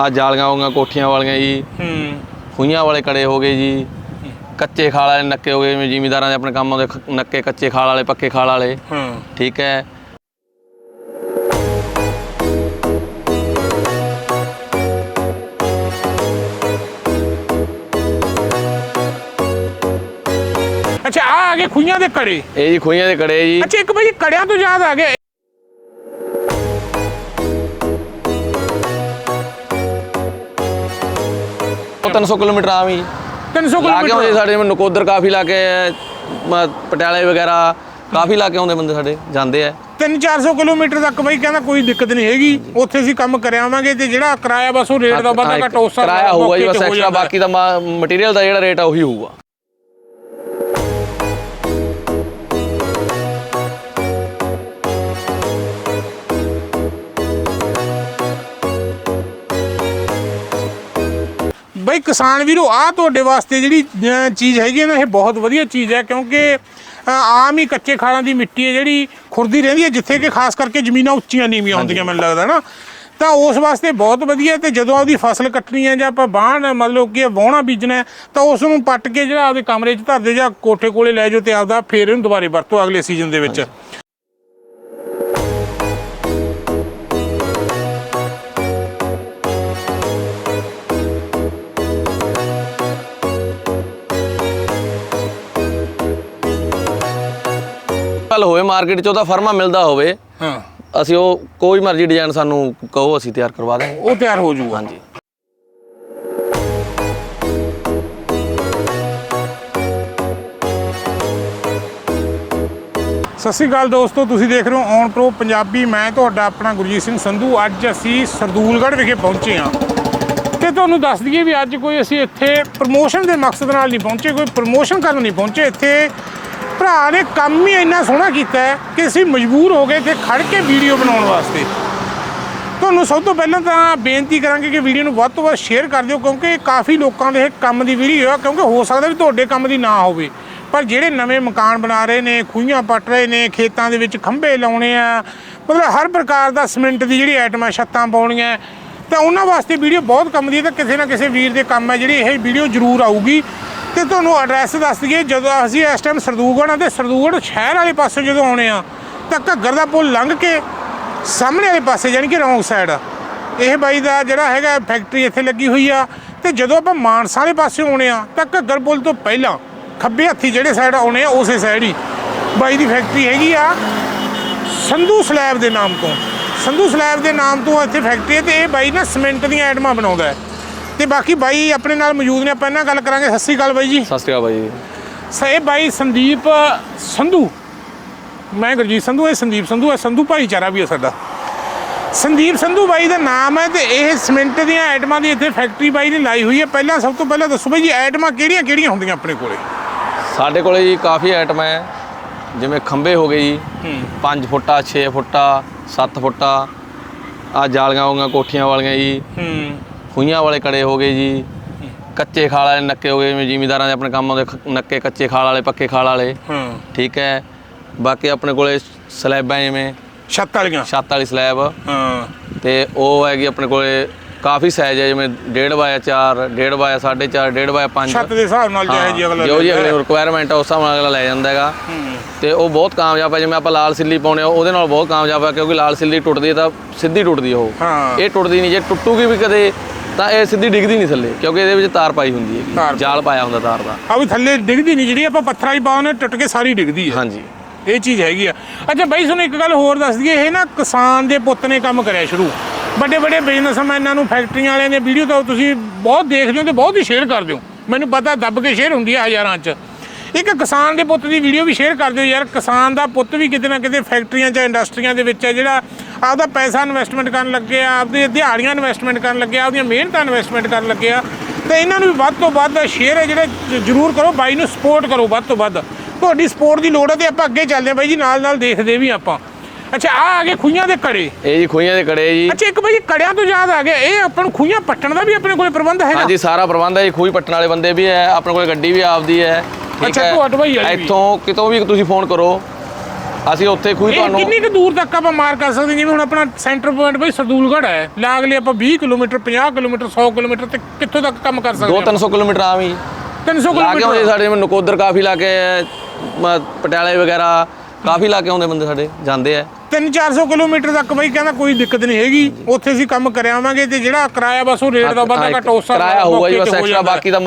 ਆ ਜਾਲੀਆਂ ਹੋਗੀਆਂ ਕੋਠੀਆਂ ਵਾਲੀਆਂ ਜੀ। ਹੂੰ। ਖੂਹੀਆਂ ਵਾਲੇ ਕੜੇ ਹੋ ਗਏ ਜੀ। ਕੱਚੇ ਖਾਲ ਵਾਲੇ ਨੱਕੇ ਹੋ ਗਏ ਜਿਵੇਂ ਜ਼ਿਮੀਦਾਰਾਂ ਦੇ ਆਪਣੇ ਕੰਮ ਆਉਂਦੇ ਖ- ਨੱਕੇ ਕੱਚੇ ਖਾਲ ਵਾਲੇ ਪੱਕੇ ਖਾਲ ਵਾਲੇ। ਹਾਂ। ਠੀਕ ਹੈ। ਅੱਛਾ ਆ ਆ ਗਏ ਖੁਈਆਂ ਦੇ ਕੜੇ। ਇਹ ਜੀ ਖੂਹੀਆਂ ਦੇ ਕੜੇ ਜੀ। ਅੱਛਾ ਇੱਕ ਭਾਈ ਕੜਿਆਂ ਤੋਂ ਯਾਦ ਆ ਗਿਆ। 300 ਕਿਲੋਮੀਟਰ ਆ ਵੀ 300 ਲਾ ਕੇ ਆਉਂਦੇ ਕਿਲੋਮੀਟਰ। ਸਾਡੇ ਜਿਵੇਂ ਨਕੋਦਰ ਕਾਫੀ ਲਾ ਕੇ ਪਟਿਆਲੇ ਵਗੈਰਾ ਕਾਫੀ ਲਾ ਕੇ ਆਉਂਦੇ ਬੰਦੇ ਸਾਡੇ ਜਾਂਦੇ ਆ। 3-400 ਕਿਲੋਮੀਟਰ ਤੱਕ ਬਾਈ ਕਹਿੰਦਾ ਕੋਈ ਦਿੱਕਤ ਨਹੀਂ ਹੈਗੀ। ਉੱਥੇ ਅਸੀਂ ਕੰਮ ਕਰ ਆਵਾਂਗੇ ਤੇ ਜਿਹੜਾ ਕਿਰਾਇਆ ਬਸ ਉਹ ਰੇਟ ਦਾ ਵਾਧਾ ਘੱਟ ਉਸ ਹਿਸਾਬ ਨਾਲ ਕਿਰਾਇਆ ਹੋਊਗਾ ਜੀ ਬਸ ਹੋ ਐਕਸਟਰਾ। ਬਾਕੀ ਦਾ ਮਟੀਰੀਅਲ ਦਾ ਜਿਹੜਾ ਰੇਟ ਆ ਉਹੀ ਹੋਊਗਾ। ਬਈ ਕਿਸਾਨ ਵੀਰੋ ਆ ਤੁਹਾਡੇ ਵਾਸਤੇ ਜਿਹੜੀ ਚੀਜ਼ ਹੈਗੀ ਹੈ ਨਾ, ਇਹ ਬਹੁਤ ਵਧੀਆ ਚੀਜ਼ ਹੈ ਕਿਉਂਕਿ ਆਮ ਹੀ ਕੱਚੇ ਖਾਲਾਂ ਦੀ ਮਿੱਟੀ ਹੈ ਜਿਹੜੀ ਖੁਰਦੀ ਰਹਿੰਦੀ ਹੈ, ਜਿੱਥੇ ਕਿ ਖਾਸ ਕਰਕੇ ਜ਼ਮੀਨਾਂ ਉੱਚੀਆਂ ਨੀਵੀਆਂ ਹੁੰਦੀਆਂ ਮੈਨੂੰ ਲੱਗਦਾ ਨਾ। ਤਾਂ ਉਸ ਵਾਸਤੇ ਬਹੁਤ ਵਧੀਆ ਤੇ ਜਦੋਂ ਆਪਦੀ ਫਸਲ ਕੱਟਣੀ ਹੈ ਜਾਂ ਆਪਾਂ ਬਾਣ ਮਤਲਬ ਕਿ ਵਾਹਣਾ ਬੀਜਣਾ ਤਾਂ ਉਸ ਨੂੰ ਪੱਟ ਕੇ ਜਿਹੜਾ ਆਪਦੇ ਕਮਰੇ 'ਚ ਧਰ ਦਿਓ ਜਾਂ ਕੋਠੇ ਕੋਲੇ ਲੈ ਜਾਓ ਤੇ ਆਪਦਾ ਫੇਰ ਇਹਨੂੰ ਦੁਬਾਰੇ ਵਰਤੋ ਅਗਲੇ ਸੀਜ਼ਨ ਦੇ ਵਿੱਚ। ਕੱਲ ਹੋਵੇ ਮਾਰਕੀਟ 'ਚ ਉਹਦਾ ਫਰਮਾ ਮਿਲਦਾ ਹੋਵੇ ਹਾਂ। ਅਸੀਂ ਉਹ ਕੋਈ ਮਰਜ਼ੀ ਡਿਜ਼ਾਈਨ ਸਾਨੂੰ ਕਹੋ ਅਸੀਂ ਤਿਆਰ ਕਰਵਾ ਦਾਂਗੇ ਉਹ ਤਿਆਰ ਹੋ ਜਾਊਗਾ। ਹਾਂਜੀ। ਸਤਿ ਸ਼੍ਰੀ ਅਕਾਲ ਦੋਸਤੋ ਤੁਸੀਂ ਦੇਖ ਰਹੇ ਹੋ ਔਨ ਪ੍ਰੋ ਪੰਜਾਬੀ। ਮੈਂ ਤੁਹਾਡਾ ਆਪਣਾ ਗੁਰਜੀਤ ਸਿੰਘ ਸੰਧੂ। ਅੱਜ ਅਸੀਂ ਸਰਦੂਲਗੜ੍ਹ ਵਿਖੇ ਪਹੁੰਚੇ ਹਾਂ। ਤੇ ਤੁਹਾਨੂੰ ਦੱਸ ਦਈਏ ਵੀ ਅੱਜ ਕੋਈ ਅਸੀਂ ਇੱਥੇ ਪ੍ਰਮੋਸ਼ਨ ਦੇ ਮਕਸਦ ਨਾਲ ਨਹੀਂ ਪਹੁੰਚੇ ਕੋਈ ਪ੍ਰਮੋਸ਼ਨ ਕਰਨ ਨਹੀਂ ਪਹੁੰਚੇ। ਇੱਥੇ ਭਰਾ ਨੇ ਕੰਮ ਹੀ ਇੰਨਾ ਸੋਹਣਾ ਕੀਤਾ ਹੈ ਕਿ ਅਸੀਂ ਮਜਬੂਰ ਹੋ ਗਏ ਇੱਥੇ ਖੜ ਕੇ ਵੀਡੀਓ ਬਣਾਉਣ ਵਾਸਤੇ। ਤੁਹਾਨੂੰ ਸਭ ਤੋਂ ਪਹਿਲਾਂ ਤਾਂ ਬੇਨਤੀ ਕਰਾਂਗੇ ਕਿ ਵੀਡੀਓ ਨੂੰ ਵੱਧ ਤੋਂ ਵੱਧ ਸ਼ੇਅਰ ਕਰ ਦਿਓ, ਕਿਉਂਕਿ ਕਾਫੀ ਲੋਕਾਂ ਦੇ ਇਹ ਕੰਮ ਦੀ ਵੀਡੀਓ ਆ, ਕਿਉਂਕਿ ਹੋ ਸਕਦਾ ਵੀ ਤੁਹਾਡੇ ਕੰਮ ਦੀ ਨਾ ਹੋਵੇ। ਪਰ ਜਿਹੜੇ ਨਵੇਂ ਮਕਾਨ ਬਣਾ ਰਹੇ ਨੇ, ਖੂਹੀਆਂ ਪੱਟ ਰਹੇ ਨੇ, ਖੇਤਾਂ ਦੇ ਵਿੱਚ ਖੰਭੇ ਲਾਉਣੇ ਆ, ਮਤਲਬ ਹਰ ਪ੍ਰਕਾਰ ਦਾ ਸਿਮੈਂਟ ਦੀ ਜਿਹੜੀ ਆਈਟਮ ਹੈ ਛੱਤਾਂ ਪਾਉਣੀਆਂ, ਤਾਂ ਉਹਨਾਂ ਵਾਸਤੇ ਵੀਡੀਓ ਬਹੁਤ ਕੰਮ ਦੀ ਹੈ, ਤਾਂ ਕਿਸੇ ਨਾ ਕਿਸੇ ਵੀਰ ਦੇ ਕੰਮ ਹੈ, ਜਿਹੜੀ ਇਹ ਵੀਡੀਓ ਜ਼ਰੂਰ ਆਊਗੀ। ਤੇ ਤੁਹਾਨੂੰ ਐਡਰੈਸ ਦੱਸ ਦਈਏ, ਜਦੋਂ ਅਸੀਂ ਇਸ ਟਾਈਮ ਸਰਦੂਗੜ੍ਹ ਆ ਤੇ ਸਰਦੂਗੜ੍ਹ ਸ਼ਹਿਰ ਵਾਲੇ ਪਾਸੇ ਜਦੋਂ ਆਉਣੇ ਆ, ਤਾਂ ਘੱਗਰ ਦਾ ਪੁਲ ਲੰਘ ਕੇ ਸਾਹਮਣੇ ਵਾਲੇ ਪਾਸੇ, ਯਾਨੀ ਕਿ ਰੌਂਗ ਸਾਈਡ ਇਹ ਬਾਈ ਦਾ ਜਿਹੜਾ ਹੈਗਾ ਫੈਕਟਰੀ ਇੱਥੇ ਲੱਗੀ ਹੋਈ ਆ। ਤੇ ਜਦੋਂ ਆਪਾਂ ਮਾਨਸਾ ਵਾਲੇ ਪਾਸੇ ਆਉਣੇ ਆ, ਤਾਂ ਘੱਗਰ ਪੁਲ ਤੋਂ ਪਹਿਲਾਂ ਖੱਬੇ ਹੱਥੀ ਜਿਹੜੇ ਸਾਈਡ ਆਉਣੇ ਆ, ਉਸੇ ਸਾਈਡ ਹੀ ਬਾਈ ਦੀ ਫੈਕਟਰੀ ਹੈਗੀ ਆ ਸੰਧੂ ਸਲੈਬ ਦੇ ਨਾਮ ਤੋਂ। ਸੰਧੂ ਸਲੈਬ ਦੇ ਨਾਮ ਤੋਂ ਇੱਥੇ ਫੈਕਟਰੀ ਹੈ ਤੇ ਇਹ ਬਾਈ ਨਾ ਸਿਮੈਂਟ ਦੀਆਂ ਆਈਟਮਾਂ ਬਣਾਉਂਦਾ ਹੈ। ਤੇ ਬਾਕੀ ਬਾਈ ਆਪਣੇ ਨਾਲ ਮੌਜੂਦ ਨੇ ਆਪਾਂ ਇਹਨਾਂ ਗੱਲ ਕਰਾਂਗੇ। ਸਤਿ ਸ਼੍ਰੀ ਅਕਾਲ ਬਾਈ ਜੀ। ਸਤਿ ਸ਼੍ਰੀ ਅਕਾਲ ਬਾਈ ਜੀ। ਸ ਇਹ ਬਾਈ ਸੰਦੀਪ ਸੰਧੂ। ਮੈਂ ਗੁਰਜੀਤ ਸੰਧੂ ਇਹ ਸੰਦੀਪ ਸੰਧੂ ਹੈ ਸੰਧੂ ਭਾਈਚਾਰਾ ਵੀ ਹੈ ਸਾਡਾ। ਸੰਦੀਪ ਸੰਧੂ ਬਾਈ ਦਾ ਨਾਮ ਹੈ ਤੇ ਇਹ ਸਿਮੈਂਟ ਦੀਆਂ ਆਈਟਮਾਂ ਦੀ ਇੱਥੇ ਫੈਕਟਰੀ ਬਾਈ ਨੇ ਲਾਈ ਹੋਈ ਹੈ। ਪਹਿਲਾਂ ਸਭ ਤੋਂ ਪਹਿਲਾਂ ਦੱਸੋ ਬਾਈ ਜੀ ਆਈਟਮਾਂ ਕਿਹੜੀਆਂ ਕਿਹੜੀਆਂ ਹੁੰਦੀਆਂ ਆਪਣੇ ਕੋਲੇ? ਸਾਡੇ ਕੋਲੇ ਜੀ ਕਾਫੀ ਆਈਟਮ ਹੈ। ਜਿਵੇਂ ਖੰਬੇ ਹੋ ਗਏ ਜੀ। 5 ਫੁੱਟਾ 6 ਫੁੱਟਾ 7 ਫੁੱਟਾ। ਆ ਜਾਲੀਆਂ ਹੋਗੀਆਂ ਕੋਠੀਆਂ ਵਾਲੀਆਂ ਜੀ। ਖੂਹਾਂ ਵਾਲੇ ਕੜੇ ਹੋ ਗਏ ਜੀ ਕੱਚੇ ਖਾਲ ਵਾਲੇ ਨੱਕੇ ਹੋ ਗਏ ਜਿਵੇਂ ਜ਼ਿਮੀਦਾਰਾਂ ਦੇ ਆਪਣੇ ਕੰਮ ਆਉਂਦੇ ਨੱਕੇ ਕੱਚੇ ਖਾਲ ਵਾਲੇ ਪੱਕੇ ਖਾਲ ਵਾਲੇ। ਹੂੰ। ਠੀਕ ਹੈ। ਬਾਕੀ ਆਪਣੇ ਕੋਲੇ ਸਲੈਬਾਂ ਜਿਵੇਂ ਛੱਤ ਵਾਲੀਆਂ? ਛੱਤ ਵਾਲੀ ਸਲੈਬ। ਹਾਂ। ਤੇ ਉਹ ਹੈਗੀ ਆਪਣੇ ਕੋਲੇ ਕਾਫੀ ਸਾਈਜ਼ ਹੈ ਜਿਵੇਂ 1.5 ਬਾਇਆ 4 1.5 ਬਾਇਆ 4.5 1.5 5 ਛੱਤ ਦੇ ਹਿਸਾਬ ਨਾਲ ਜਿਹੇ ਜੀ ਅਗਲਾ ਜੋ ਜੀ ਅਗਲੇ ਰਿਕੁਆਇਰਮੈਂਟ ਆ ਉਸ ਹਿਸਾਬ ਨਾਲ ਅਗਲਾ ਲੈ ਜਾਂਦਾ ਹੈਗਾ। ਤੇ ਉਹ ਬਹੁਤ ਕਾਮਯਾਬ ਹੈ ਜਿਵੇਂ ਆਪਾਂ ਲਾਲ ਸਿੱਲੀ ਪਾਉਣੇ ਆ ਉਹਦੇ ਨਾਲ ਬਹੁਤ ਕਾਮਯਾਬ ਹੈ ਕਿਉਂਕਿ ਲਾਲ ਸਿੱਲੀ ਟੁੱਟਦੀ ਹੈ ਤਾਂ ਸਿੱਧੀ ਟੁੱਟਦੀ ਉਹ। ਇਹ ਟੁੱਟਦੀ ਨਹੀਂ ਜੇ ਟੁੱਟੂਗੀ ਵੀ ਕਦੇ ਤਾਂ ਇਹ ਸਿੱਧੀ ਡਿੱਗਦੀ ਨਹੀਂ ਥੱਲੇ ਕਿਉਂਕਿ ਇਹਦੇ ਵਿੱਚ ਤਾਰ ਪਾਈ ਹੁੰਦੀ ਤਾਰ ਹੈ ਜਾਲ ਪਾਇਆ ਹੁੰਦਾ ਤਾਰ ਦਾ। ਆ ਵੀ ਥੱਲੇ ਡਿੱਗਦੀ ਨਹੀਂ ਜਿਹੜੀ ਆਪਾਂ ਪੱਥਰਾਂ 'ਚ ਪਾਉਨੇ ਟੁੱਟ ਕੇ ਸਾਰੀ ਡਿੱਗਦੀ ਹੈ। ਹਾਂਜੀ। ਇਹ ਚੀਜ਼ ਹੈਗੀ ਆ। ਅੱਛਾ ਬਾਈ ਤੁਹਾਨੂੰ ਇੱਕ ਗੱਲ ਹੋਰ ਦੱਸ ਦਈਏ ਇਹ ਨਾ ਕਿਸਾਨ ਦੇ ਪੁੱਤ ਨੇ ਕੰਮ ਕਰਿਆ ਸ਼ੁਰੂ। ਵੱਡੇ ਵੱਡੇ ਬਿਜ਼ਨਸਮੈਨਾਂ ਨੂੰ ਫੈਕਟਰੀਆਂ ਵਾਲਿਆਂ ਦੀਆਂ ਵੀਡੀਓ ਤਾਂ ਤੁਸੀਂ ਬਹੁਤ ਦੇਖਦੇ ਹੋ ਤੇ ਬਹੁਤ ਹੀ ਸ਼ੇਅਰ ਕਰਦੇ ਹੋ। ਮੈਨੂੰ ਪਤਾ ਦੱਬ ਕੇ ਸ਼ੇਅਰ ਹੁੰਦੀ ਹੈ ਹਜ਼ਾਰਾਂ 'ਚ। ਇੱਕ ਕਿਸਾਨ ਦੇ ਪੁੱਤ ਦੀ ਵੀਡੀਓ ਵੀ ਸ਼ੇਅਰ ਕਰ ਦਿਓ ਯਾਰ ਕਿਸਾਨ ਦਾ ਪੁੱਤ ਵੀ ਕਿਤੇ ਨਾ ਕਿਤੇ ਫੈਕਟਰੀਆਂ 'ਚ ਇੰਡਸਟਰੀਆਂ ਦੇ ਵਿੱਚ ਹੈ ਜਿਹੜਾ ਆਪਦਾ ਪੈਸਾ ਇਨਵੈਸਟਮੈਂਟ ਕਰਨ ਲੱਗੇ ਆ ਆਪਦੇ ਦਿਹਾੜੀਆਂ ਇਨਵੈਸਟਮੈਂਟ ਕਰਨ ਲੱਗੇ ਆ ਆਪਦੀਆਂ ਮਿਹਨਤਾਂ ਇਨਵੈਸਟਮੈਂਟ ਕਰਨ ਲੱਗੇ ਆ। ਤੇ ਇਹਨਾਂ ਨੂੰ ਵੀ ਵੱਧ ਤੋਂ ਵੱਧ ਸ਼ੇਅਰ ਹੈ ਜਿਹੜੇ ਜ਼ਰੂਰ ਕਰੋ ਬਾਈ ਨੂੰ ਸਪੋਰਟ ਕਰੋ ਵੱਧ ਤੋਂ ਵੱਧ। ਤੁਹਾਡੀ ਸਪੋਰਟ ਦੀ ਲੋੜ ਹੈ ਤੇ ਆਪਾਂ ਅੱਗੇ ਚੱਲਦੇ ਹਾਂ ਬਾਈ ਜੀ ਨਾਲ ਨਾਲ ਦੇਖਦੇ ਵੀ ਆਪਾਂ। ਅੱਛਾ ਆ ਆ ਗਏ ਖੂਹੀਆਂ ਦੇ ਕੜੇ। ਇਹ ਜੀ ਖੂਹੀਆਂ ਦੇ ਕੜੇ ਜੀ। ਅੱਛਾ ਇੱਕ ਬਾਈ ਕੜਿਆਂ ਤੋਂ ਯਾਦ ਆ ਗਿਆ ਇਹ ਆਪਾਂ ਨੂੰ ਖੂਹੀਆਂ ਪੱਟਣ ਦਾ ਵੀ ਆਪਣੇ ਕੋਲੇ ਪ੍ਰਬੰਧ ਹੈਗਾ? ਹਾਂਜੀ ਸਾਰਾ ਪ੍ਰਬੰਧ ਹੈ ਜੀ ਖੂਹੀ ਪੱਟਣ ਵਾਲੇ ਬੰਦੇ ਵੀ ਹੈ ਆਪਣੇ ਕੋਲ ਗੱਡੀ ਵੀ ਆਪਦੀ ਹੈ। ਠੀਕ ਅੱਛਾ, ਹੈ। ਤੁਹਾਡੇ ਭਾਈ ਵਾਲੀ ਵੀ। ਇੱਥੋਂ ਕਿਤੋਂ ਵੀ ਤੁਸੀਂ ਫੋਨ ਕਰੋ। ਅਸੀਂ ਉੱਥੇ ਇਹ ਤੁਹਾਨੂੰ ਕਿੰਨੀ ਕੁ ਦੂਰ ਤੱਕ ਆਪਾਂ ਮਾਰ ਕਰ ਸਕਦੇ ਹਾਂ? ਜਿਵੇਂ ਹੁਣ ਆਪਣਾ ਸੈਂਟਰ ਪੁਆਇੰਟ ਬਈ ਸਰਦੂਲਗੜ੍ਹ ਹੈ। ਲਾਗਲੇ ਆਪਾਂ 20 ਕਿਲੋਮੀਟਰ 50 ਕਿਲੋਮੀਟਰ 100 ਕਿਲੋਮੀਟਰ ਤੇ ਕਿੱਥੋਂ ਤੱਕ ਕੰਮ ਕਰ ਸਕਦੇ 2-300 ਕਿਲੋਮੀਟਰ ਆਮ ਹੀ। 300 ਲਾ ਕੇ ਆਉਂਦੇ ਕਿਲੋਮੀਟਰ ਸਾਡੇ ਜਿਵੇਂ ਨਕੋਦਰ ਕਾਫੀ ਲਾ ਕੇ ਮ- ਪਟਿਆਲੇ ਵਗੈਰਾ ਕਾਫੀ ਲਾ ਕੇ ਆਉਂਦੇ ਬੰਦੇ ਸਾਡੇ ਜਾਂਦੇ ਆ 3-400 ਕਿਲੋਮੀਟਰ ਤੱਕ ਬਈ ਕਹਿੰਦਾ ਕੋਈ ਦਿੱਕਤ ਨਹੀਂ ਹੈਗੀ। ਉੱਥੇ ਅਸੀਂ ਕੰਮ ਕਰ ਆਵਾਂਗੇ ਤੇ ਜਿਹੜਾ ਕਿਰਾਇਆ ਬਸ ਉਹ ਰੇਟ ਦਾ ਵਾਧਾ ਘੱਟ ਉਸ ਹਿਸਾਬ ਨਾਲ ਕਿਰਾਇਆ ਹੋਊਗਾ ਜੀ ਬਸ ਹੋ ਐਕਸਟਰਾ। ਬਾਕੀ ਦਾ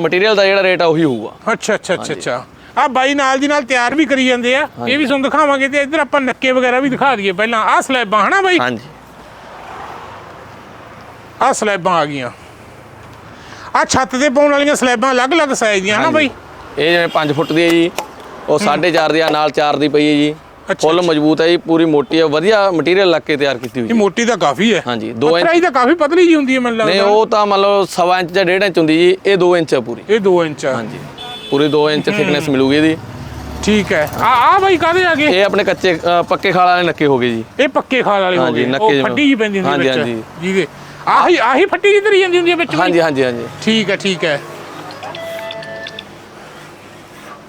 ਮਟੀਰੀਅਲ ਦਾ ਜਿਹੜਾ ਰੇਟ ਆ ਉਹੀ ਹੋਊਗਾ। ਅੱਛਾ ਅੱਛਾ ਅੱਛਾ ਅੱਛਾ। ਆ ਬਾਈ ਨਾਲ ਦੀ ਨਾਲ ਤਿਆਰ ਵੀ ਕਰੀ ਜਾਂਦੇ ਆ। ਇਹ ਵੀ ਤੁਹਾਨੂੰ ਦਿਖਾਵਾਂਗੇ ਤੇ ਇੱਧਰ ਆਪਾਂ ਨੱਕੇ ਵਗੈਰਾ ਵੀ ਦਿਖਾ ਦਈਏ। ਪਹਿਲਾਂ ਆਹ ਸਲੈਬਾਂ ਹਨਾ ਬਾਈ? ਹਾਂਜੀ। ਆਹ ਸਲੈਬਾਂ ਆ ਗਈਆਂ। ਆ ਛੱਤ ਤੇ ਪਾਉਣ ਵਾਲੀਆਂ ਸਲੈਬਾਂ ਅਲੱਗ-ਅਲੱਗ ਸਾਈਜ਼ ਦੀਆਂ ਹਨਾ ਬਾਈ? ਇਹ ਜਿਵੇਂ 5 ਫੁੱਟ ਦੀ ਹੈ ਜੀ। ਉਹ 4.5 ਦੀ ਆ ਨਾਲ 4 ਦੀ ਪਈ ਹੈ ਜੀ। ਫੁੱਲ ਮਜ਼ਬੂਤ ਹੈ ਜੀ ਪੂਰੀ ਮੋਟੀ ਹੈ। ਵਧੀਆ ਮਟੀਰੀਅਲ ਲੱਗ ਕੇ ਤਿਆਰ ਕੀਤੀ ਹੋਈ ਇਹ ਹੈ। ਮੋਟੀ ਤਾਂ ਕਾਫੀ ਹੈ। ਹਾਂਜੀ 2 ਇੰਚ ਪਤਰਾਈ ਤਾਂ ਕਾਫੀ ਪਤਲੀ ਜੀ ਹੁੰਦੀ ਹੈ ਮੈਨੂੰ ਨਹੀਂ ਲੱਗਦਾ। ਉਹ ਤਾਂ ਲਓ ਸਵਾ ਇੰਚ ਜਾਂ 1.5 ਇੰਚ ਹੁੰਦੀ ਜੀ। ਇਹ 2 ਇੰਚ ਹੈ ਪੂਰੀ। ਇਹ 2 ਇੰਚ ਆ। ਹਾਂਜੀ। ਪੂਰੀ 2 ਇੰਚ ਥਿਕਨੈਸ ਮਿਲੂਗੀ ਇਹਦੀ। ਠੀਕ ਹੈ। ਆ ਆ ਬਾਈ ਕਾਦੇ ਆ ਗਏ? ਇਹ ਆਪਣੇ ਕੱਚੇ ਅ, ਪੱਕੇ ਖਾਲ ਵਾਲੇ ਨੱਕੇ ਹੋ ਗਏ ਜੀ। ਇਹ ਪੱਕੇ ਖਾਲ ਵਾਲੇ ਹੋ ਹਾਂਜੀ, ਗਏ। ਨੱਕੇ ਉਹ ਜਿਵੇਂ। ਫੱਟੀ ਜੀ ਪੈਂਦੀ ਹੁੰਦੀ ਹਾਂਜੀ, ਵਿੱਚ। ਹਾਂਜੀ। ਜਿਹਦੇ। ਆਹੀ ਆਹੀ ਫੱਟੀ ਜੀ ਧਰੀ ਜਾਂਦੀ ਹੁੰਦੀ ਹੈ ਵਿੱਚ ਬਾਈ? ਹਾਂਜੀ ਹਾਂਜੀ। ਹਾਂਜੀ ਠੀਕ ਹੈ ਠੀਕ ਹੈ।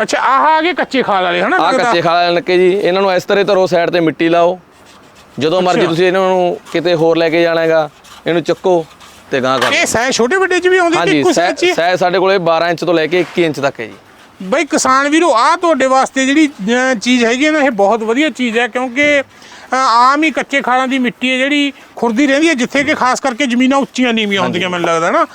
ਅੱਛਾ ਆਹ ਆ ਗਏ ਕੱਚੇ ਖਾਲ ਵਾਲੇ ਹਨਾ ਆ? ਕੱਚੇ ਖਾਲ ਵਾਲੇ ਨੱਕੇ ਜੀ। ਇਹਨਾਂ ਨੂੰ ਇਸ ਤਰ੍ਹਾਂ ਧਰੋ ਸਾਈਡ ਤੇ ਮਿੱਟੀ ਲਾਓ। ਜਦੋਂ ਮਰਜ਼ੀ ਅੱਛਾ। ਤੁਸੀਂ ਇਹਨਾਂ ਨੂੰ ਕਿਤੇ ਹੋਰ ਲੈ ਕੇ ਜਾਣਾ ਹੈਗਾ ਇਹਨੂੰ ਚੱਕੋ। ਤੇ ਗਾਂ ਕਰ ਇਹ ਸਹਿ ਛੋਟੇ ਵੱਡੇ ਚ ਵੀ ਆਉਂਦੇ ਕਿ ਇੱਕੋ ਸਹਿ ਚ ਸਹਿ ਸਾਡੇ ਕੋਲੇ 12 ਇੰਚ ਤੋਂ ਲੈ ਕੇ 21 ਇੰਚ ਤੱਕ ਹੈ ਜੀ। ਬਈ ਕਿਸਾਨ ਵੀਰੋ ਆ ਤੁਹਾਡੇ ਵਾਸਤੇ ਜਿਹੜੀ ਅਹ, ਚੀਜ਼ ਹੈਗੀ ਹੈ ਨਾ ਇਹ ਬਹੁਤ ਵਧੀਆ ਚੀਜ਼ ਹੈ ਕਿਉਂਕਿ ਅਹ, ਆਮ ਹੀ ਕੱਚੇ ਖਾਲਾਂ ਦੀ ਮਿੱਟੀ ਹੈ ਜਿਹੜੀ ਖੁਰਦੀ ਰਹਿੰਦੀ ਹੈ ਜਿੱਥੇ ਕਿ ਖਾਸ ਕਰਕੇ ਜ਼ਮੀਨਾਂ ਉੱਚੀਆਂ ਨੀਵੀਆਂ ਹੁੰਦੀਆਂ ਮੈਨੂੰ ਲੱਗਦਾ ਨਾ।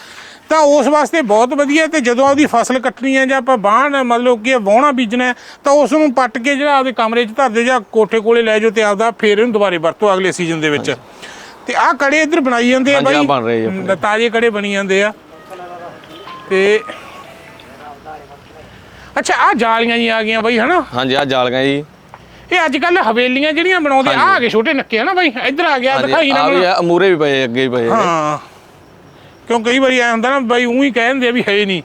ਤਾਂ ਉਸ ਵਾਸਤੇ ਬਹੁਤ ਵਧੀਆ ਤੇ ਜਦੋਂ ਆਪਦੀ ਫਸਲ ਕੱਟਣੀ ਹੈ ਜਾਂ ਆਪਾਂ ਬਾਣ ਮਤਲਬ ਕਿ ਵਾਹਣਾ ਬੀਜਣਾ ਹੈ, ਤਾਂ ਉਸ ਨੂੰ ਪੱਟ ਕੇ ਜਿਹੜਾ ਆਪਦੇ ਕਮਰੇ 'ਚ ਧਰ ਦਿਓ ਜਾਂ ਕੋਠੇ ਕੋਲੇ ਲੈ ਜਾਓ ਤੇ ਆਪਦਾ ਫੇਰ ਇਹਨੂੰ ਦੁਬਾਰੇ ਵਰਤੋ ਅਗਲੇ ਸੀਜ਼ਨ ਦੇ ਵਿੱਚ। ਤੇ ਆਹ ਕੜੇ ਇੱਧਰ ਬਣਾਈ ਜਾਂਦੇ ਆ ਹਾਂਜੀ, ਆਹ ਬਾਈ ਬਣ ਰਹੇ ਜੀ ਆਪਣੇ। ਹਮ, ਤਾਜ਼ੇ ਕੜੇ ਬਣੀ ਜਾਂਦੇ ਆ ਤੇ ਅੱਛਾ ਆ ਜਾਲੀਆਂ ਜੀ ਆ ਗਈਆਂ ਬਾਈ ਹਨਾ ਹਾਂਜੀ ਆ ਜਾਲੀਆਂ ਜੀ ਇਹ ਅੱਜ ਕੱਲ ਹਵੇਲੀਆਂ ਜਿਹੜੀਆਂ ਬਣਾਉਂਦੇ ਆ ਆ ਗਏ ਛੋਟੇ ਨੱਕੇ ਹਨਾ ਬਾਈ ਇੱਧਰ ਆ ਗਿਆ ਦਿਖਾਈ ਨਾ ਆ ਵੀ ਮੈਨੂੰ। ਆ ਮੂਰੇ ਵੀ ਪਏ ਅੱਗੇ ਵੀ ਪਏ। ਹਾਂ ਕਿਉਂ ਕਈ ਵਾਰੀ ਐ ਹੁੰਦਾ ਨਾ ਬਾਈ ਉਹੀ ਕਹਿ ਦਿੰਦੇ ਆ ਵੀ ਹੈ ਹੀ ਨਹੀਂ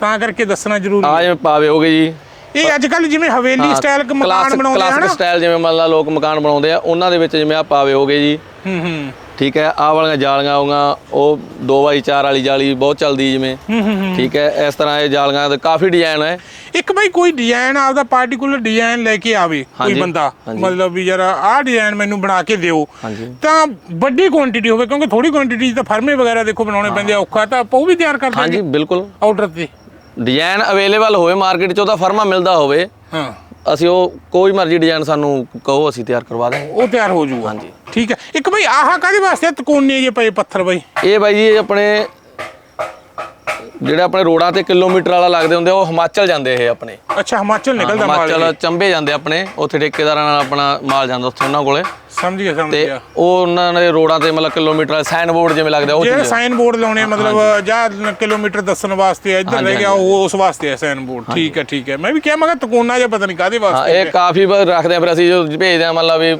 ਤਾਂ ਕਰਕੇ ਦੱਸਣਾ ਜ਼ਰੂਰੀ ਆ। ਜਿਵੇਂ ਪਾਵੇ ਹੋ ਗਏ ਜੀ ਇਹ ਅੱਜ ਕੱਲ ਜਿਵੇਂ ਹਵੇਲੀ ਸਟਾਈਲ ਮਕਾਨ ਬਣਾਉਂਦੇ ਆ ਕਲਾਸਿਕ ਹਨਾ? ਸਟਾਈਲ ਜਿਵੇਂ ਮੰਨ ਲਾ ਲੋਕ ਮਕਾਨ ਬਣਾਉਂਦੇ ਆ ਉਹਨਾਂ ਦੇ ਵਿੱਚ ਜਿਵੇਂ ਆ ਪਾਵੇ ਹੋ ਗਏ ਜੀ। ਹੂੰ ਹੂੰ। ਠੀਕ ਹੈ ਆਹ ਵਾਲੀਆਂ ਜਾਲੀਆਂ ਆਉਂਗਾ ਉਹ 2x4 ਵਾਲੀ ਜਾਲੀ ਬਹੁਤ ਚੱਲਦੀ ਜਿਵੇਂ। ਹੂੰ ਹੂੰ ਠੀਕ ਹੈ ਇਸ ਤਰ੍ਹਾਂ ਇਹ ਜਾਲੀਆਂ ਦੇ ਕਾਫੀ ਡਿਜ਼ਾਈਨ ਹੈ। ਇੱਕ ਬਾਈ ਕੋਈ ਡਿਜ਼ਾਈਨ ਆਪਦਾ ਪਾਰਟਿਕੂਲਰ ਡਿਜ਼ਾਈਨ ਲੈ ਕੇ ਆਵੇ ਕੋਈ ਬੰਦਾ। ਮਤਲਬ ਵੀ ਜਰਾ ਆਹ ਡਿਜ਼ਾਈਨ ਮੈਨੂੰ ਬਣਾ ਕੇ ਦਿਓ। ਤਾਂ ਵੱਡੀ ਕੁਆਂਟੀਟੀ ਹੋਵੇ ਕਿਉਂਕਿ ਥੋੜੀ ਕੁਆਂਟੀਟੀ ਤਾਂ ਫਰਮੇ ਵਗੈਰਾ ਦੇਖੋ ਬਣਾਉਣੇ ਪੈਂਦੇ ਆ ਔਖਾ ਤਾਂ ਉਹ ਵੀ ਤਿਆਰ ਕਰ ਹਾਂਜੀ ਬਿਲਕੁਲ। ਆਰਡਰ ਤੇ। ਡਿਜ਼ਾਈਨ ਅਵੇਲੇਬਲ ਹੋਵੇ ਮਾਰਕੀਟ 'ਚ ਉਹਦਾ ਫਰਮਾ ਮਿਲਦਾ ਹੋਵੇ ਹਾਂ। ਅਸੀਂ ਉਹ ਕੋਈ ਮਰਜ਼ੀ ਡਿਜ਼ਾਈਨ ਸਾਨੂੰ ਕਹੋ ਅਸੀਂ ਤਿਆਰ ਕਰਵਾ ਦਾਂਗੇ ਉਹ ਤਿਆਰ ਹੋ ਜਾਊਗਾ ਹਾਂਜੀ। ਠੀਕ ਹੈ। ਇੱਕ ਬਈ ਆਹ ਕਾਹਦੇ ਵਾਸਤੇ ਤਕੋਨੇ ਜੇ ਪਏ ਪੱਥਰ ਬਈ। ਇਹ ਬਾਈ ਜੀ ਆਪਣੇ ਜਿਹੜੇ ਆਪਣੇ ਰੋਡਾਂ ਤੇ ਕਿਲੋਮੀਟਰ ਵਾਲਾ ਲੱਗਦੇ ਹੁੰਦੇ ਉਹ ਹਿਮਾਚਲ ਜਾਂਦੇ ਇਹ ਆਪਣੇ। ਅੱਛਾ ਹਿਮਾਚਲ ਨਿਕਲਦਾ ਮਾਲ ਹਿਮਾਚਲ। ਚੰਬੇ ਜਾਂਦੇ ਆਪਣੇ ਉੱਥੇ ਠੇਕੇਦਾਰਾਂ ਨਾਲ ਆਪਣਾ ਮਾਲ ਜਾਂਦਾ ਉੱਥੇ ਉਹਨਾਂ ਕੋਲੇ। ਸਮਝ ਗਿਆ ਸਮਝ ਤੇ ਗਿਆ। ਉਹ ਉਹਨਾਂ ਦੇ ਰੋਡਾਂ ਤੇ ਮਤਲਬ ਕਿਲੋਮੀਟਰ ਵਾਲੇ ਸਾਈਨ ਬੋਰਡ ਜਿਵੇਂ ਲੱਗਦੇ ਉਹ ਜਿਹੜੇ ਚੀਜ਼ ਸਾਈਨ ਬੋਰਡ ਲਾਉਣੇ ਮਤਲਬ ਜਾਂ ਕਿਲੋਮੀਟਰ ਦੱਸਣ ਵਾਸਤੇ ਆ, ਇੱਧਰ ਲੈ ਗਿਆ ਉਹ ਉਸ ਵਾਸਤੇ ਹੈ ਸਾਈਨ ਬੋਰਡ ਠੀਕ ਹੈ ਠੀਕ ਹੈ। ਮੈਂ ਵੀ ਕਿਹਾ ਮੈਂ ਕਿਹਾ ਤਕੋਨਾ ਜਾਂ ਪਤਾ ਨਹੀਂ ਕਾਹਦੇ ਹਾਂ ਵਾਸਤੇ ਇਹ ਕਾਫੀ ਵਾਰ ਰੱਖਦੇ ਆ ਫਿਰ ਅਸੀਂ ਜੋ ਭੇਜਦੇ ਆ ਮਤਲਬ ਵੀ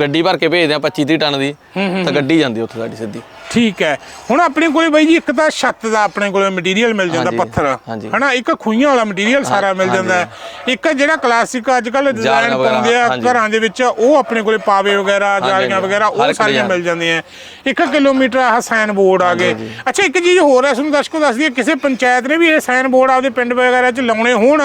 ਗੱਡੀ ਭਰ ਕੇ ਭੇਜਦੇ ਆ 25 30 ਟਨ ਦੀ ਤਾਂ ਗੱਡੀ ਜਾਂਦੀ ਉੱਥੇ ਸਾਡੀ ਸਿੱਧੀ। ਠੀਕ ਹੈ ਹੁਣ ਆਪਣੇ ਕੋਲੇ ਬਾਈ ਜੀ ਇੱਕ ਤਾਂ ਛੱਤ ਦਾ ਆਪਣੇ ਕੋਲੇ ਮਟੀਰੀਅਲ ਮਿਲ ਜਾਂਦਾ ਹਾਂਜੀ, ਪੱਥਰ ਹਾਂਜੀ। ਹਨਾ ਇੱਕ ਖੂਈਆਂ ਵਾਲਾ ਮਟੀਰੀਅਲ ਸਾਰਾ ਮਿਲ ਜਾਂਦਾ ਹੈ ਇੱਕ ਜਿਹੜਾ ਕਲਾਸਿਕ ਅੱਜ ਕੱਲ ਡਿਜ਼ਾਈਨ ਵਗੈਰਾ, ਪਾਉਂਦੇ ਆ ਹਾਂਜੀ। ਘਰਾਂ ਦੇ ਵਿੱਚ ਉਹ ਆਪਣੇ ਕੋਲੇ ਪਾਵੇ ਵਗੈਰਾ ਜਾਲੀਆਂ ਹਾਂਜੀ। ਵਗੈਰਾ ਹਰ ਉਹ ਇੱਕ ਸਾਰੀਆਂ design। ਮਿਲ ਜਾਂਦੀਆਂ ਇੱਕ ਕਿਲੋਮੀਟਰ ਆਹ ਸਾਈਨ ਬੋਰਡ ਆ ਗਏ ਅੱਛਾ ਇੱਕ ਚੀਜ਼ ਹੋਰ ਹੈ ਤੁਹਾਨੂੰ ਦਰਸ਼ਕੋ ਦੱਸ ਦਈਏ ਕਿਸੇ ਪੰਚਾਇਤ ਨੇ ਵੀ ਇਹ ਸਾਈਨ ਬੋਰਡ ਆਪਦੇ ਪਿੰਡ ਵਗੈਰਾ 'ਚ ਲਾਉਣੇ ਹੋਣ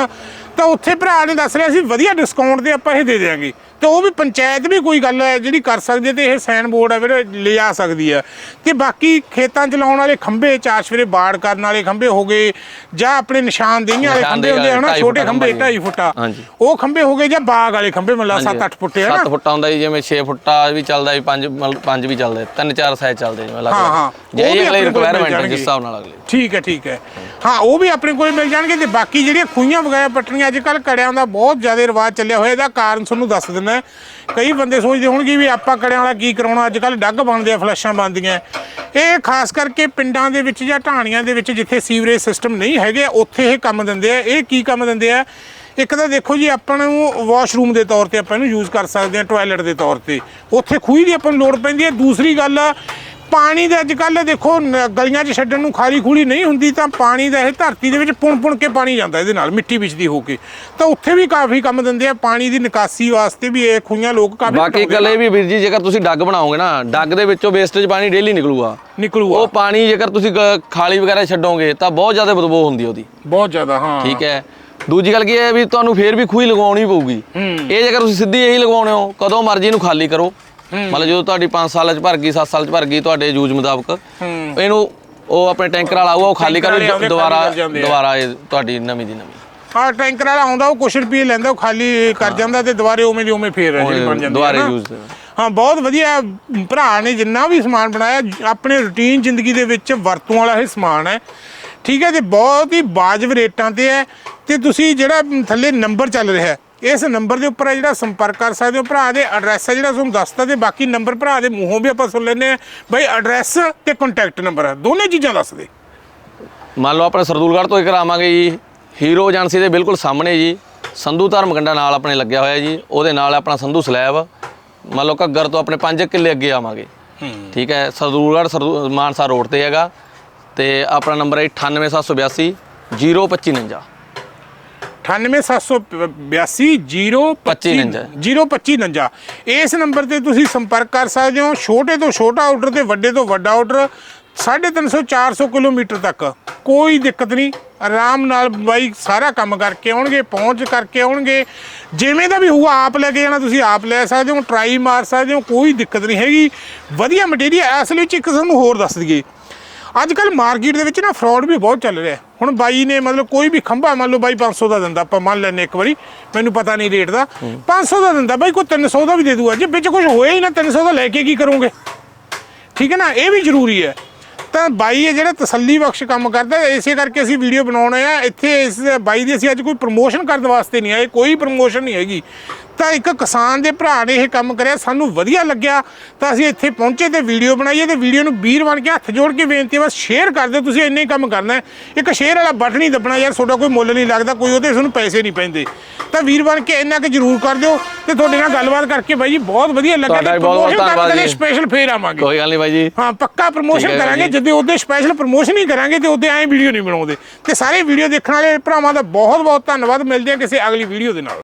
ਤਾਂ ਉੱਥੇ ਭਰਾ ਨੇ ਦੱਸ ਰਿਹਾ ਸੀ ਵਧੀਆ ਡਿਸਕਾਊਂਟ ਤੇ ਆਪਾਂ ਇਹ ਦੇ ਦੇਵਾਂਗੇ ਤੇ ਉਹ ਵੀ ਪੰਚਾਇਤ ਵੀ ਕੋਈ ਗੱਲ ਹੈ ਜਿਹੜੀ ਕਰ ਸਕਦੀ ਹੈ ਤੇ ਇਹ ਸਾਈਨ ਬੋਰਡ ਹੈ ਵੀਰੇ ਲਿਜਾ ਸਕਦੀ ਹੈ। ਤੇ ਬਾਕੀ ਖੇਤਾਂ 'ਚ ਲਾਉਣ ਵਾਲੇ ਖੰਭੇ ਚਾਸ਼ਵਰੇ ਬਾੜ ਕਰਨ ਵਾਲੇ ਖੰਭੇ ਹੋ ਗਏ ਜਾਂ ਆਪਣੇ ਨਿਸ਼ਾਨਦੇਹੀਆਂ ਵਾਲੇ ਖੰਭੇ ਹੁੰਦੇ ਹਨਾ ਛੋਟੇ ਖੰਭੇ ਖੰਭਾ 2.5 ਫੁੱਟਾ। ਉਹ ਖੰਭੇ ਹੋ ਗਏ ਜਾਂ ਬਾਗ ਵਾਲੇ ਖੰਭੇ ਮਤਲਬ 7-8 ਫੁੱਟੇ ਹਨਾ 7 ਫੁੱਟਾ ਹੁੰਦਾ ਜਿਵੇਂ 6 ਫੁੱਟਾ ਵੀ ਚੱਲਦਾ ਜੀ 5 5 ਵੀ ਚੱਲਦੇ ਤਿੰਨ ਚਾਰ ਸਾਈਜ਼ ਚੱਲਦੇ ਜਿਵੇਂ ਅਲੱਗ ਹਾਂ, ਹਾਂ। ਜੇ ਅਗਲੇ ਰਿਕੁਆਇਰਮੈਂਟ। ਜਿਸ ਹਿਸਾਬ ਨਾਲ ਅਗਲੇ। ਠੀਕ ਹੈ ਠੀਕ ਹੈ। ਹਾਂ ਉਹ ਵੀ ਆਪਣੇ ਕੋਲ ਮਿਲ ਜਾਣਗੇ। ਤੇ ਬਾਕੀ ਜਿਹੜੀਆਂ ਖੂਈਆਂ ਵਗੈਰਾ ਪੱਟਣੀਆਂ ਅੱਜ ਕੱਲ ਕੜਿਆਂ ਦਾ ਬਹੁਤ ਜ਼ਿਆਦਾ ਰਿਵਾਜ ਚੱਲਿਆ ਹੋਇਆ ਇਹਦਾ ਕਾਰਨ ਤੁਹਾਨੂੰ ਦੱਸ ਦਿੰਦਾ ਕਈ ਬੰਦੇ ਸੋਚਦੇ ਹੋਣਗੇ ਵੀ ਆਪਾਂ ਕੜਿਆਂ ਵਾਲਾ ਕੀ ਕਰਾਉਣਾ, ਅੱਜ ਕੱਲ ਡੱਗ ਬਣਦੇ ਆ, ਫਲੈਸ਼ਾਂ ਬਣਦੀਆਂ। ਇਹ ਖਾਸ ਕਰਕੇ ਪਿੰਡਾਂ ਦੇ ਵਿੱਚ ਜਾਂ ਢਾਣੀਆਂ ਦੇ ਵਿੱਚ ਜਿੱਥੇ ਸੀਵਰੇਜ ਸਿਸਟਮ ਨਹੀਂ ਹੈਗੇ, ਉੱਥੇ ਇਹ ਕੰਮ ਦਿੰਦੇ ਆ। ਇਹ ਕੀ ਕੰਮ ਦਿੰਦੇ ਆ? ਇੱਕ ਤਾਂ ਦੇਖੋ ਜੀ, ਆਪਾਂ ਨੂੰ ਵਾਸ਼ਰੂਮ ਦੇ ਤੌਰ ਤੇ ਆਪਾਂ ਇਹਨੂੰ ਯੂਜ਼ ਕਰ ਸਕਦੇ ਹਾਂ ਟਾਇਲਟ ਦੇ ਤੌਰ ਤੇ। ਉੱਥੇ ਖੂਹੀ ਦੀ ਆਪਾਂ ਨੂੰ ਲੋੜ ਪੈਂਦੀ ਹੈ ਦੂਸਰੀ ਗੱਲ ਪਾਣੀ ਦੇ ਅੱਜ ਕੱਲ ਦੇਖੋ ਨ- ਗਲੀਆਂ 'ਚ ਛੱਡਣ ਨੂੰ ਖਾਲੀ ਖੂਲੀ ਨਹੀਂ ਹੁੰਦੀ ਤਾਂ ਪਾਣੀ ਦਾ ਇਹ ਧਰਤੀ ਦੇ ਵਿੱਚ ਪੁਣ ਪੁਣ ਕੇ ਪਾਣੀ ਜਾਂਦਾ ਇਹਦੇ ਨਾਲ ਮਿੱਟੀ ਵਿੱਚ ਦੀ ਹੋ ਕੇ। ਤਾਂ ਉੱਥੇ ਵੀ ਕਾਫੀ ਕੰਮ ਦਿੰਦੇ ਆ ਪਾਣੀ ਦੀ ਨਿਕਾਸੀ ਵਾਸਤੇ ਵੀ ਇਹ ਖੂਹੀਆਂ ਲੋਕ ਕਾਫੀ ਬਾਕੀ ਘਟਾਉਂਦੇ ਗੱਲ ਵੀ ਵੀਰ ਜੀ ਜੇਕਰ ਤੁਸੀਂ ਡੱਗ ਬਣਾਓਗੇ ਨਾ ਡੱਗ ਦੇ ਵਿੱਚੋਂ ਵੇਸਟੇਜ ਪਾਣੀ ਡੇਲੀ ਨਿਕਲੂਗਾ। ਨਿਕਲੂਗਾ। ਉਹ ਪਾਣੀ ਜੇਕਰ ਤੁਸੀਂ ਗ- ਖਾਲੀ ਵਗੈਰਾ ਛੱਡੋਗੇ ਤਾਂ ਬਹੁਤ ਜ਼ਿਆਦਾ ਬਦਬੂ ਹੁੰਦੀ ਉਹਦੀ। ਬਹੁਤ ਜ਼ਿਆਦਾ ਹਾਂ। ਠੀਕ ਹੈ। ਦੂਜੀ ਗੱਲ ਕੀ ਹੈ ਵੀ ਤੁਹਾਨੂੰ ਫੇਰ ਵੀ ਖੂਹੀ ਲਗਵਾਉਣੀ ਪਊਗੀ। ਇਹ ਜੇਕਰ ਤੁਸੀਂ ਸਿੱਧੀ ਇਹੀ ਲਗਵਾਉਣੇ ਹੋ ਕਦੋਂ ਮਰਜ਼ੀ ਇਹਨੂੰ ਖਾਲੀ ਕਰੋ। ਮਤਲਬ ਜਦੋਂ ਤੁਹਾਡੀ 5 ਸਾਲਾਂ ਚ ਭਰ ਗਈ 7 ਸਾਲ ਚ ਭਰ ਗਈ ਤੁਹਾਡੇ ਯੂਜ਼ ਮੁਤਾਬਕ ਇਹਨੂੰ ਉਹ ਆਪਣੇ ਟੈਂਕਰ ਵਾਲਾ ਆਊਗਾ ਉਹ ਖਾਲੀ ਕਰੋ ਦੁਬਾਰਾ। ਦੁਬਾਰਾ ਇਹ ਤੁਹਾਡੀ ਨਵੀਂ ਦੀ ਨਵੀਂ। ਆ ਟੈਂਕਰ ਵਾਲਾ ਆਉਂਦਾ ਉਹ ਕੁਛ ਰੁਪਏ ਲੈਂਦਾ ਉਹ ਖਾਲੀ ਕਰ ਜਾਂਦਾ ਤੇ ਦੁਬਾਰੇ ਉਵੇਂ ਦੀ ਉਵੇਂ ਫੇਰ ਜਿਹੜੀ ਬਣ ਜਾਂਦੀ ਹੈ ਦੁਬਾਰੇ ਹਾਂ ਬਹੁਤ ਵਧੀਆ। ਭਰਾ ਨੇ ਜਿੰਨਾ ਵੀ ਸਮਾਨ ਬਣਾਇਆ ਆਪਣੇ ਰੂਟੀਨ ਜ਼ਿੰਦਗੀ ਦੇ ਵਿੱਚ ਵਰਤੋਂ ਵਾਲਾ ਇਹ ਸਮਾਨ ਹੈ। ਠੀਕ ਹੈ ਤੇ ਬਹੁਤ ਹੀ ਵਾਜਬ ਰੇਟਾਂ ਤੇ ਹੈ। ਤੇ ਤੁਸੀਂ ਜਿਹੜਾ ਥੱਲੇ ਨੰਬਰ ਚੱਲ ਰਿਹਾ ਹੈ ਇਸ ਨੰਬਰ ਦੇ ਉੱਪਰ ਹੈ ਜਿਹੜਾ ਸੰਪਰਕ ਕਰ ਸਕਦੇ ਹੋ। ਭਰਾ ਦੇ ਐਡਰੈਸ ਹੈ ਜਿਹੜਾ ਤੁਹਾਨੂੰ ਦੱਸਤਾ ਤੇ ਬਾਕੀ ਨੰਬਰ ਭਰਾ ਦੇ ਮੂੰਹੋਂ ਵੀ ਆਪਾਂ ਸੁਣ ਲੈਂਦੇ ਆ ਬਈ ਐਡਰੈਸ ਤੇ ਕੰਟੈਕਟ ਨੰਬਰ ਹੈ। ਦੋਨੇ ਚੀਜ਼ਾਂ ਦੱਸ ਦੇ। ਮੰਨ ਲਓ ਆਪਣੇ ਸਰਦੂਲਗੜ੍ਹ ਤੋਂ ਹੀ ਕਰਾਵਾਂਗੇ ਜੀ। ਹੀਰੋ ਏਜੰਸੀ ਦੇ ਬਿਲਕੁਲ ਸਾਹਮਣੇ ਜੀ। ਸੰਧੂ ਧਰਮਗੰਡਾ ਨਾਲ ਆਪਣੇ ਲੱਗਿਆ ਹੋਇਆ ਜੀ। ਉਹਦੇ ਨਾਲ ਆਪਣਾ ਸੰਧੂ ਸਲੈਬ। ਮੰਨ ਲਓ ਘੱਗਰ ਤੋਂ ਆਪਣੇ 5 ਕਿੱਲੇ ਅੱਗੇ ਆਵਾਂਗੇ। ਠੀਕ ਹੈ ਸਰਦੂਲਗੜ੍ਹ ਸਰਦੂ ਮਾਨਸਾ ਰੋਡ ਤੇ ਹੈਗਾ। ਤੇ ਆਪਣਾ ਨੰਬਰ ਹੈ 98782 0559 9872 ਇਸ ਨੰਬਰ ਤੇ ਤੁਸੀਂ ਸੰਪਰਕ ਕਰ ਸਕਦੇ ਹੋ। ਛੋਟੇ ਤੋਂ ਛੋਟਾ ਆਰਡਰ ਤੇ ਵੱਡੇ ਤੋਂ ਵੱਡਾ ਆਰਡਰ 350 400 ਕਿਲੋਮੀਟਰ ਤੱਕ। ਕੋਈ ਦਿੱਕਤ ਨਹੀਂ। ਆਰਾਮ ਨਾਲ ਬਾਈ ਸਾਰਾ ਕੰਮ ਕਰਕੇ ਆਉਣਗੇ ਪਹੁੰਚ ਕਰਕੇ ਆਉਣਗੇ। ਜਿਵੇਂ ਦਾ ਵੀ ਹੋਊਗਾ ਆਪ ਲੈ ਕੇ ਜਾਣਾ ਤੁਸੀਂ ਆਪ ਲੈ ਸਕਦੇ ਹੋ ਟਰਾਈ ਮਾਰ ਸਕਦੇ ਹੋ ਕੋਈ ਦਿੱਕਤ ਨਹੀਂ ਹੈਗੀ। ਵਧੀਆ ਮਟੀਰੀਅਲ ਅਸਲ ਵਿੱਚ ਇੱਕ ਤੁਹਾਨੂੰ ਹੋਰ ਦੱਸ ਦਈਏ। ਅੱਜ ਕੱਲ ਮਾਰਕੀਟ ਦੇ ਵਿੱਚ ਨਾ ਫਰਾਡ ਵੀ ਬਹੁਤ ਚੱਲ ਰਿਹਾ। ਹੁਣ ਬਾਈ ਨੇ ਮਤਲਬ ਕੋਈ ਵੀ ਖੰਭਾ ਮੰਨ ਲਓ ਬਾਈ 500 ਦਾ ਦਿੰਦਾ ਆਪਾਂ ਮੰਨ ਲੈਨੇ ਇੱਕ ਵਾਰੀ ਮੈਨੂੰ ਪਤਾ ਨਹੀਂ ਰੇਟ ਦਾ। 500 ਦਾ ਦਿੰਦਾ ਬਾਈ ਕੋਈ 300 ਦਾ ਵੀ ਦੇ ਦੂਗਾ ਜੇ ਵਿੱਚ ਕੁਝ ਹੋਇਆ ਹੀ ਨਾ 300 ਦਾ ਲੈ ਕੇ ਕੀ ਕਰੋਗੇ? ਠੀਕ ਹੈ ਨਾ ਇਹ ਵੀ ਜ਼ਰੂਰੀ ਹੈ। ਤਾਂ ਬਾਈ ਇਹ ਜਿਹੜਾ ਤਸੱਲੀ ਬਖਸ਼ ਕੰਮ ਕਰਦਾ ਇਸੇ ਕਰਕੇ ਅਸੀਂ ਵੀਡੀਓ ਬਣਾਉਣੇ ਆ ਇੱਥੇ ਇਸ ਬਾਈ ਦੀ ਅਸੀਂ ਅੱਜ ਕੋਈ ਪ੍ਰਮੋਸ਼ਨ ਕਰਨ ਵਾਸਤੇ ਨਹੀਂ ਆਏ ਕੋਈ ਪ੍ਰਮੋਸ਼ਨ ਨਹੀਂ ਹੈਗੀ। ਤਾਂ ਇੱਕ ਕਿਸਾਨ ਦੇ ਭਰਾ ਨੇ ਇਹ ਕੰਮ ਕਰਿਆ ਸਾਨੂੰ ਵਧੀਆ ਲੱਗਿਆ। ਤਾਂ ਅਸੀਂ ਇੱਥੇ ਪਹੁੰਚੇ ਤੇ ਵੀਡੀਓ ਬਣਾਈਏ ਤੇ ਵੀਡੀਓ ਨੂੰ ਵੀਰ ਬਣ ਕੇ ਹੱਥ ਜੋੜ ਕੇ ਬੇਨਤੀ ਹੈ ਬਸ ਸ਼ੇਅਰ ਕਰ ਦਿਓ ਤੁਸੀਂ ਇੰਨੇ ਹੀ ਕੰਮ ਕਰਨਾ ਇੱਕ ਸ਼ੇਅਰ ਵਾਲਾ ਬਟਨ ਹੀ ਦੱਬਣਾ ਯਾਰ ਤੁਹਾਡਾ ਕੋਈ ਮੁੱਲ ਨਹੀਂ ਲੱਗਦਾ ਕੋਈ ਉਹਦੇ ਤੁਹਾਨੂੰ ਪੈਸੇ ਨਹੀਂ ਪੈਂਦੇ। ਤਾਂ ਵੀਰ ਬਣ ਕੇ ਇੰਨਾ ਕਿ ਜ਼ਰੂਰ ਕਰ ਦਿਓ ਤੇ ਤੁਹਾਡੇ ਨਾਲ ਗੱਲਬਾਤ ਕਰਕੇ ਬਾਈ ਜੀ ਬਹੁਤ ਵਧੀਆ ਲੱਗਿਆ ਦੇ ਲਈ ਜੀ। ਸਪੈਸ਼ਲ ਫੇਰ ਆਵਾਂਗੇ। ਕੋਈ ਗੱਲ ਨਹੀਂ ਬਾਈ ਜੀ। ਹਾਂ ਪੱਕਾ ਪ੍ਰਮੋਸ਼ਨ ਕਰਾਂਗੇ। ਜਦੋਂ ਉਹਦੇ ਸਪੈਸ਼ਲ ਪ੍ਰਮੋਸ਼ਨ ਹੀ ਕਰਾਂਗੇ ਤੇ ਉਹਦੇ ਐਂ ਵੀਡੀਓ ਨਹੀਂ ਬਣਾਉਂਦੇ। ਤੇ ਸਾਰੇ ਵੀਡੀਓ ਦੇਖਣ ਵਾਲੇ ਭਰਾਵਾਂ ਦਾ ਬਹੁਤ ਬਹੁਤ ਧੰਨਵਾਦ ਮਿਲਦੇ ਆ ਕਿਸੇ ਅਗਲੀ ਵੀਡੀਓ ਦੇ ਨਾਲ।